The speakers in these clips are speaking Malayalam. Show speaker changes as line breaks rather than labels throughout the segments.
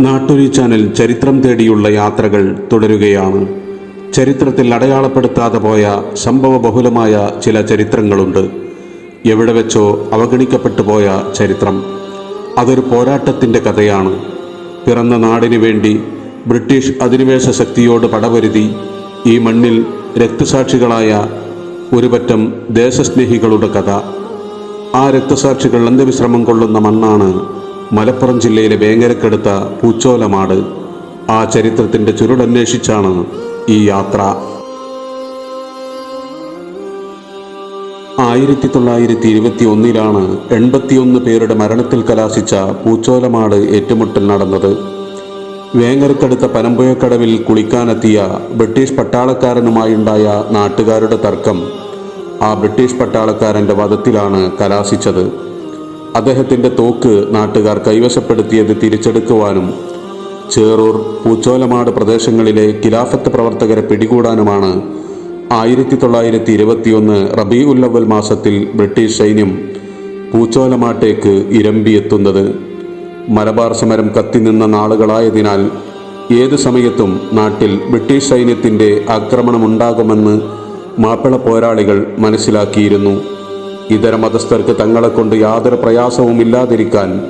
നാട്ടൊലി ചാനൽ ചരിത്രം തേടിയുള്ള യാത്രകൾ തുടരുകയാണ്. ചരിത്രത്തിൽ അടയാളപ്പെടുത്താതെ പോയ സംഭവ ബഹുലമായ ചില ചരിത്രങ്ങളുണ്ട്. എവിടെ വെച്ചോ അവഗണിക്കപ്പെട്ടു പോയ ചരിത്രം. അതൊരു പോരാട്ടത്തിന്റെ കഥയാണ്. പിറന്ന നാടിനു വേണ്ടി ബ്രിട്ടീഷ് അധിനിവേശ ശക്തിയോട് പടവരുതി ഈ മണ്ണിൽ രക്തസാക്ഷികളായ ഒരുപറ്റം ദേശസ്നേഹികളുടെ കഥ. ആ രക്തസാക്ഷികൾ അന്ത്യവിശ്രമം കൊള്ളുന്ന മണ്ണാണ് മലപ്പുറം ജില്ലയിലെ വേങ്ങരക്കെടുത്ത പൂച്ചോലമാട്. ആ ചരിത്രത്തിന്റെ ചുരുടന്വേഷിച്ചാണ് ഈ യാത്ര. ആയിരത്തി തൊള്ളായിരത്തി ഇരുപത്തി ഒന്നിലാണ് എൺപത്തിയൊന്ന് പേരുടെ മരണത്തിൽ കലാശിച്ച പൂച്ചോലമാട് ഏറ്റുമുട്ടൽ നടന്നത്. വേങ്ങരക്കടുത്ത പനമ്പുഴക്കടവിൽ കുളിക്കാനെത്തിയ ബ്രിട്ടീഷ് പട്ടാളക്കാരനുമായുണ്ടായ നാട്ടുകാരുടെ തർക്കം ആ ബ്രിട്ടീഷ് പട്ടാളക്കാരന്റെ വധത്തിലാണ് കലാശിച്ചത്. അദ്ദേഹത്തിന്റെ തോക്ക് നാട്ടുകാർ കൈവശപ്പെടുത്തിയത് തിരിച്ചെടുക്കുവാനും ചേറൂർ പൂച്ചോലമാട് പ്രദേശങ്ങളിലെ ഖിലാഫത്ത് പ്രവർത്തകരെ പിടികൂടാനുമാണ് ആയിരത്തി തൊള്ളായിരത്തി ഇരുപത്തിയൊന്ന് റബി ഉല്ലവൽ മാസത്തിൽ ബ്രിട്ടീഷ് സൈന്യം പൂച്ചോലമാട്ടേക്ക് ഇരമ്പിയെത്തുന്നത്. മലബാർ സമരം കത്തിനിന്ന നാളുകളായതിനാൽ ഏത് സമയത്തും നാട്ടിൽ ബ്രിട്ടീഷ് സൈന്യത്തിന്റെ ആക്രമണമുണ്ടാകുമെന്ന് മാപ്പിള പോരാളികൾ മനസ്സിലാക്കിയിരുന്നു. ഇതര മതസ്ഥർക്ക് തങ്ങളെ കൊണ്ട് യാതൊരു പ്രയാസവും ഇല്ലാതിരിക്കാൻ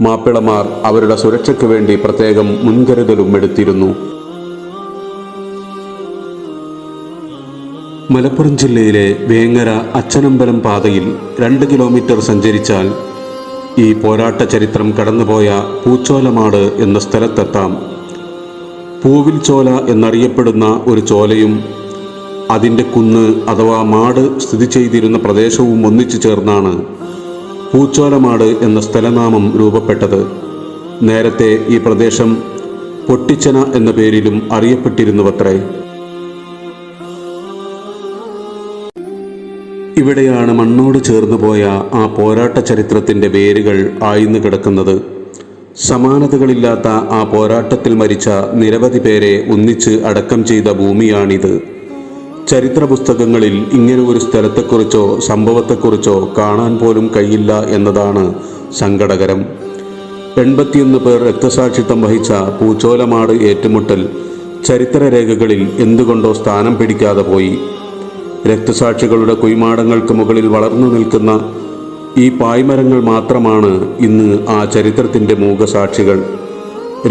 മാപ്പിളമാർ അവരുടെ സുരക്ഷയ്ക്ക് വേണ്ടി പ്രത്യേകം മുൻകരുതലും എടുത്തിരുന്നു. മലപ്പുറം ജില്ലയിലെ വേങ്ങര അച്ഛനമ്പലം പാതയിൽ രണ്ട് കിലോമീറ്റർ സഞ്ചരിച്ചാൽ ഈ പോരാട്ട ചരിത്രം കടന്നുപോയ പൂച്ചോലമാട് എന്ന സ്ഥലത്തെത്താം. പൂവിൽ ചോല എന്നറിയപ്പെടുന്ന ഒരു ചോലയും അതിന്റെ കുന്ന് അഥവാ മാട് സ്ഥിതി ചെയ്തിരുന്ന പ്രദേശവും ഒന്നിച്ചു ചേർന്നാണ് പൂച്ചോലമാട് എന്ന സ്ഥലനാമം രൂപപ്പെട്ടത്. നേരത്തെ ഈ പ്രദേശം പൊട്ടിച്ചന എന്ന പേരിലും അറിയപ്പെട്ടിരുന്നുവത്രേ. ഇവിടെയാണ് മണ്ണോട് ചേർന്നു പോയ ആ പോരാട്ട ചരിത്രത്തിന്റെ വേരുകൾ ആയിന്ന് കിടക്കുന്നത്. സമാനതകളില്ലാത്ത ആ പോരാട്ടത്തിൽ മരിച്ച നിരവധി പേരെ ഒന്നിച്ച് അടക്കം ചെയ്ത ഭൂമിയാണിത്. ചരിത്ര പുസ്തകങ്ങളിൽ ഇങ്ങനെ ഒരു സ്ഥലത്തെക്കുറിച്ചോ സംഭവത്തെക്കുറിച്ചോ കാണാൻ പോലും കഴിയില്ല എന്നതാണ് സങ്കടകരം. എൺപത്തിയൊന്ന് പേർ രക്തസാക്ഷിത്വം വഹിച്ച പൂച്ചോലമാട് ഏറ്റുമുട്ടൽ ചരിത്ര രേഖകളിൽ എന്തുകൊണ്ടോ സ്ഥാനം പിടിക്കാതെ പോയി. രക്തസാക്ഷികളുടെ കുയ്മാടങ്ങൾക്ക് മുകളിൽ വളർന്നു നിൽക്കുന്ന ഈ പായ്മരങ്ങൾ മാത്രമാണ് ഇന്ന് ആ ചരിത്രത്തിന്റെ മൂകസാക്ഷികൾ.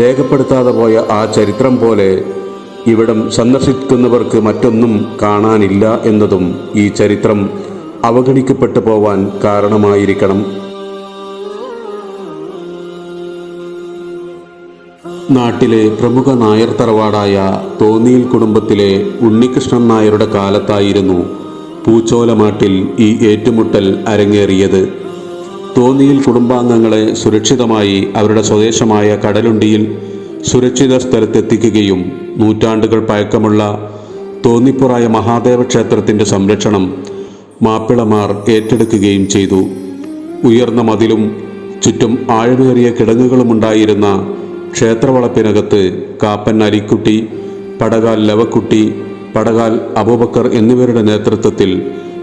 രേഖപ്പെടുത്താതെ പോയ ആ ചരിത്രം പോലെ ഇവിടം സന്ദർശിക്കുന്നവർക്ക് മറ്റൊന്നും കാണാനില്ല എന്നതും ഈ ചരിത്രം അവഗണിക്കപ്പെട്ടു പോവാൻ കാരണമായിരിക്കണം. നാട്ടിലെ പ്രമുഖ നായർ തറവാടായ തോന്നിയിൽ കുടുംബത്തിലെ ഉണ്ണികൃഷ്ണൻ നായരുടെ കാലത്തായിരുന്നു പൂച്ചോലമാട്ടിൽ ഈ ഏറ്റുമുട്ടൽ അരങ്ങേറിയത്. തോന്നിയിൽ കുടുംബാംഗങ്ങളെ സുരക്ഷിതമായി അവരുടെ സ്വദേശമായ കടലുണ്ടിയിൽ സുരക്ഷിത സ്ഥലത്തെത്തിക്കുകയും നൂറ്റാണ്ടുകൾ പഴക്കമുള്ള തോന്നിപ്പുറായ മഹാദേവ ക്ഷേത്രത്തിന്റെ സംരക്ഷണം മാപ്പിളമാർ ഏറ്റെടുക്കുകയും ചെയ്തു. ഉയർന്ന മതിലും ചുറ്റും ആഴമേറിയ കിടങ്ങുകളുമുണ്ടായിരുന്ന ക്ഷേത്രവളപ്പിനകത്ത് കാപ്പൻ അരിക്കുട്ടി പടകാൽ ലവക്കുട്ടി പടകാൽ അബൂബക്കർ എന്നിവരുടെ നേതൃത്വത്തിൽ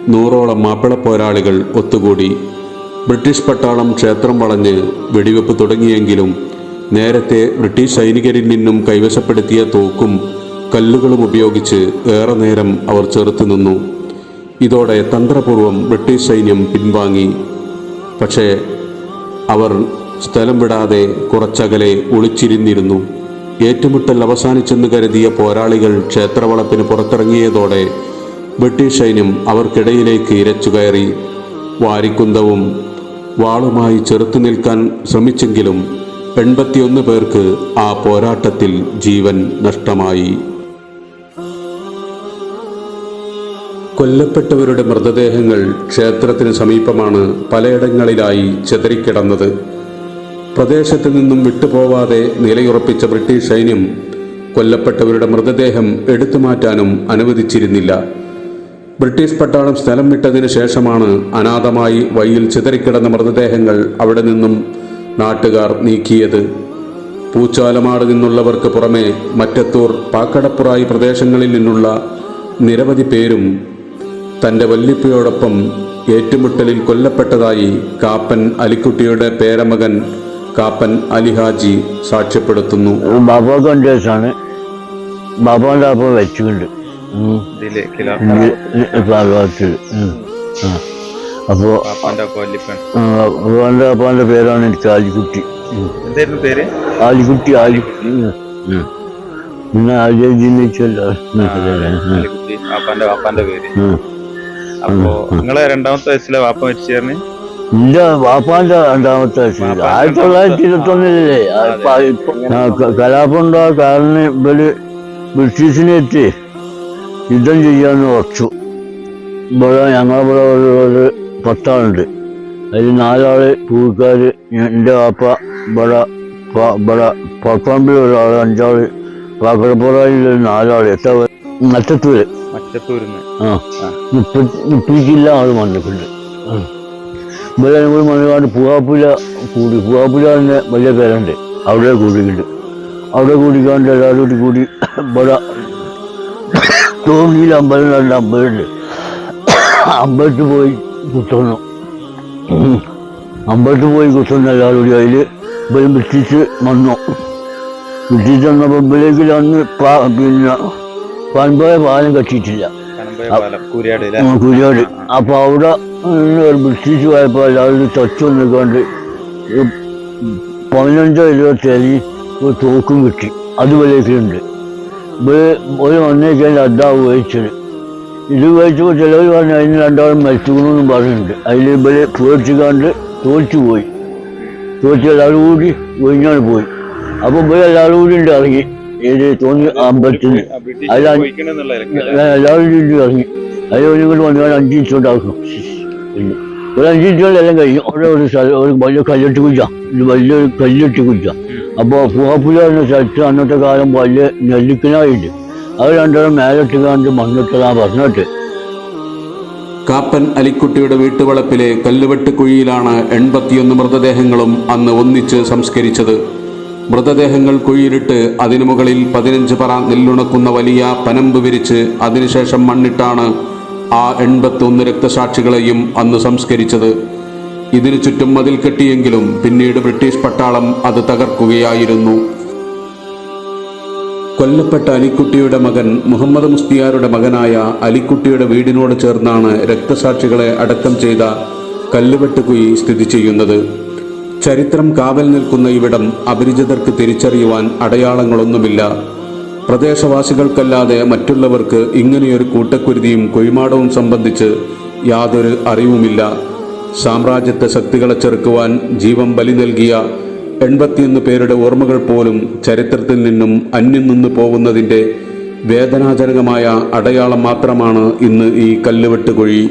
നൂറോളം മാപ്പിള പോരാളികൾ ഒത്തുകൂടി. ബ്രിട്ടീഷ് പട്ടാളം ക്ഷേത്രം വളഞ്ഞ് വെടിവെപ്പ് തുടങ്ങിയെങ്കിലും നേരത്തെ ബ്രിട്ടീഷ് സൈനികരിൽ നിന്നും കൈവശപ്പെടുത്തിയ തോക്കും കല്ലുകളും ഉപയോഗിച്ച് ഏറെ നേരം അവർ ചെറുത്തുനിന്നു ഇതോടെ തന്ത്രപൂർവം ബ്രിട്ടീഷ് സൈന്യം പിൻവാങ്ങി. പക്ഷേ അവർ സ്ഥലം വിടാതെ കുറച്ചകലെ ഒളിച്ചിരുന്നിരുന്നു. ഏറ്റുമുട്ടൽ അവസാനിച്ചെന്ന് കരുതിയ പോരാളികൾ ക്ഷേത്രവളപ്പിന് പുറത്തിറങ്ങിയതോടെ ബ്രിട്ടീഷ് സൈന്യം അവർക്കിടയിലേക്ക് ഇരച്ചു കയറി. വാരിക്കുന്തവും വാളുമായി ചെറുത്തു നിൽക്കാൻ ശ്രമിച്ചെങ്കിലും എൺപത്തിയൊന്ന് പേർക്ക് ആ പോരാട്ടത്തിൽ ജീവൻ നഷ്ടമായി. കൊല്ലപ്പെട്ടവരുടെ മൃതദേഹങ്ങൾ ക്ഷേത്രത്തിന് സമീപമാണ് പലയിടങ്ങളിലായി ചെതറിക്കിടന്നത്. പ്രദേശത്ത് നിന്നും വിട്ടുപോവാതെ നിലയുറപ്പിച്ച ബ്രിട്ടീഷ് സൈന്യം കൊല്ലപ്പെട്ടവരുടെ മൃതദേഹം എടുത്തു മാറ്റാനും അനുവദിച്ചിരുന്നില്ല. ബ്രിട്ടീഷ് പട്ടാളം സ്ഥലം വിട്ടതിന് ശേഷമാണ് അനാഥമായി വഴിയിൽ ചിതറിക്കിടന്ന മൃതദേഹങ്ങൾ അവിടെ നിന്നും നാട്ടുകാർ നീക്കിയത്. പൂച്ചാലമാട് നിന്നുള്ളവർക്ക് പുറമെ മറ്റത്തൂർ പാക്കടപ്പുറായി പ്രദേശങ്ങളിൽ നിന്നുള്ള നിരവധി പേരും തന്റെ വല്ലിപ്പയോടൊപ്പം ഏറ്റുമുട്ടലിൽ കൊല്ലപ്പെട്ടതായി കാപ്പൻ അലിക്കുട്ടിയുടെ പേരമകൻ കാപ്പൻ അലിഹാജി സാക്ഷ്യപ്പെടുത്തുന്നു.
വയസ്സാണ് ബാബാന്റെ അപ്പം വെച്ചുകൊണ്ട്. അപ്പോ ബാബാന്റെ അപ്പാന്റെ പേരാണ് എനിക്ക് ആലിക്കുട്ടി.
എന്തായിരുന്നു പേര്?
ആലിക്കുട്ടി. ഉം. പിന്നെ
വാപ്പാന്റെ പേര്. അപ്പോ നിങ്ങളെ രണ്ടാമത്തെ വയസ്സിലെ വാപ്പ മരിച്ചേർന്ന്
ഇല്ല വാപ്പാന്റെ രണ്ടാമത്തെ വയസ്സിൽ ആയിരത്തി തൊള്ളായിരത്തി ഇരുപത്തി ഒന്നിലല്ലേ കലാപം ഉണ്ടാ കാരണം ഇവർ ബ്രിട്ടീഷിനെത്തി യുദ്ധം ചെയ്യാന്ന് ഉറച്ചു. ഇവിടെ ഞങ്ങളിവിടെ ഒരു പത്താളുണ്ട്. അതിൽ നാലാൾ പൂക്കാര് എന്റെ വാപ്പ ഇവിടെ ഇവിടെ പത്താമ്പിൽ ഒരാൾ അഞ്ചാൾ പാക്കടപ്പുറയിൽ നാലാൾ എത്ര മറ്റത്തൂര്.
മറ്റത്തൂരിന്ന്.
ആ. മുപ്പത്തി മുപ്പത്തില്ല ആൾ വന്നിട്ടുണ്ട്. ഇവിടെ കൂടി മണ്ണുകാട് പൂവാപ്പുല കൂടി. പൂവാപ്പുല തന്നെ വലിയ പേരുണ്ട്. അവിടെ കൂടിയിട്ടുണ്ട്. അവിടെ കൂടിക്കാണ്ട് എല്ലാവരും കൂടി കൂടി ഇവിടെ തോന്നിയിൽ അമ്പലം രണ്ട് അമ്പലമുണ്ട് അമ്പലത്തിൽ പോയി കുത്തുന്നു. ഉം. അമ്പലത്തിൽ പോയി കുത്തുന്ന എല്ലാവരും കൂടി അതിൽ ഇവരും ബ്രിട്ടീഷ് വന്നു. ബ്രിട്ടീഷ് വന്നപ്പോൾ ഇവിടേക്ക് അന്ന് പിന്നെ പാൻപോയ പാലം കെട്ടിയിട്ടില്ല.
കുരിയാട്
അപ്പോൾ അവിടെ ഒരു ബ്രിട്ടീഷ് പോയപ്പോൾ എല്ലാവരും തച്ചു നിൽക്കൊണ്ട് പതിനഞ്ചോ ഇരുപത്തി അരി ഒരു തോക്കും കിട്ടി. അത് വിലയ്ക്കുണ്ട് ഒരു വന്നേക്കാൻ അഡ്ഡാവ് ഉപയോഗിച്ചത്. ഇത് ഉപയോഗിച്ചപ്പോൾ ചിലവർ പറഞ്ഞു അതിന് രണ്ടാളും മരിച്ചുകൊണ്ടെന്നും പറഞ്ഞിട്ടുണ്ട്. അതിൽ ഇവർ പേടിച്ചുകാണ്ട് തോറ്റു പോയി. തോറ്റ് എല്ലാവരും കൂടി ഒഴിഞ്ഞാണ് പോയി. അപ്പൊ പോയി എല്ലാവരും കൂടി ഉണ്ട് ഇറങ്ങി. ഏത് തോന്നി അമ്പലത്തിന്
പോയിക്കണെന്നുള്ള
എല്ലാവരും കൂടി ഇറങ്ങി. അതിൽ ഒരു വന്നു വന്നാൽ അഞ്ച് ഇഞ്ചോണ്ടാക്കും ഒരു അഞ്ച് എല്ലാം കഴിയും അവിടെ ഒരു സ്ഥലം ഒരു വലിയ കല്ലിട്ട് കുച്ച ഒരു വലിയൊരു കല്ലിട്ട് കുച്ച അപ്പോൾ പൂവാപ്പുല എന്ന സ്ഥലത്ത് അന്നത്തെ കാലം വലിയ നെല്ലിക്കനായിട്ട് അത് രണ്ടുപേരും മേലിട്ട് കണ്ട് മണ്ണിട്ടതാ പറഞ്ഞിട്ട്.
കാപ്പൻ അലിക്കുട്ടിയുടെ വീട്ടുവളപ്പിലെ കല്ലുവെട്ട് കുഴിയിലാണ് എൺപത്തിയൊന്ന് മൃതദേഹങ്ങളും അന്ന് ഒന്നിച്ച് സംസ്കരിച്ചത്. മൃതദേഹങ്ങൾ കുഴിയിലിട്ട് അതിനു മുകളിൽ പതിനഞ്ച് പറ നെല്ലുണക്കുന്ന വലിയ പനമ്പ് വിരിച്ച് അതിനുശേഷം മണ്ണിട്ടാണ് ആ എൺപത്തൊന്ന് രക്തസാക്ഷികളെയും അന്ന് സംസ്കരിച്ചത്. ഇതിനു ചുറ്റും മതിൽ കെട്ടിയെങ്കിലും പിന്നീട് ബ്രിട്ടീഷ് പട്ടാളം അത് തകർക്കുകയായിരുന്നു. കൊല്ലപ്പെട്ട അലിക്കുട്ടിയുടെ മകൻ മുഹമ്മദ് മുസ്തിയാരുടെ മകനായ അലിക്കുട്ടിയുടെ വീടിനോട് ചേർന്നാണ് രക്തസാക്ഷികളെ അടക്കം ചെയ്ത കല്ലുവെട്ടുകുയി സ്ഥിതി ചെയ്യുന്നത്. ചരിത്രം കാവൽ നിൽക്കുന്ന ഇവിടം അപരിചിതർക്ക് തിരിച്ചറിയുവാൻ അടയാളങ്ങളൊന്നുമില്ല. പ്രദേശവാസികൾക്കല്ലാതെ മറ്റുള്ളവർക്ക് ഇങ്ങനെയൊരു കൂട്ടക്കുരുതിയും കൊയ്മാടവും സംബന്ധിച്ച് യാതൊരു അറിവുമില്ല. സാമ്രാജ്യത്തെ ശക്തികളെ ചെറുക്കുവാൻ ജീവൻ ബലി നൽകിയ എൺപത്തിയൊന്ന് പേരുടെ ഓർമ്മകൾ പോലും ചരിത്രത്തിൽ നിന്നും അന്യം നിന്ന് പോകുന്നതിന്റെ വേദനാജനകമായ അടയാളം മാത്രമാണ് ഇന്ന് ഈ കല്ലുവെട്ടുകുഴി.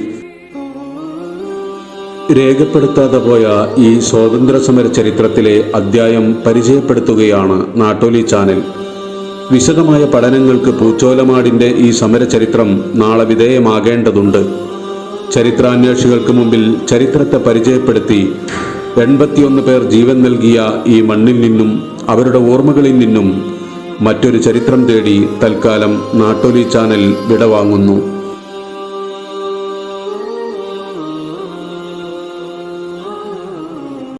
രേഖപ്പെടുത്താതെ പോയ ഈ സ്വാതന്ത്ര്യ സമര ചരിത്രത്തിലെ അധ്യായം പരിചയപ്പെടുത്തുകയാണ് നാട്ടോലി ചാനൽ. വിശദമായ പഠനങ്ങൾക്ക് പൂച്ചോലമാടിന്റെ ഈ സമര ചരിത്രം നാളെ വിധേയമാകേണ്ടതുണ്ട്. ചരിത്രാന്വേഷികൾക്ക് മുമ്പിൽ ചരിത്രത്തെ പരിചയപ്പെടുത്തി എൺപത്തിയൊന്ന് പേർ ജീവൻ നൽകിയ ഈ മണ്ണിൽ നിന്നും അവരുടെ ഓർമ്മകളിൽ നിന്നും മറ്റൊരു ചരിത്രം തേടി തൽക്കാലം നാട്ടോലി ചാനൽ വിടവാങ്ങുന്നു.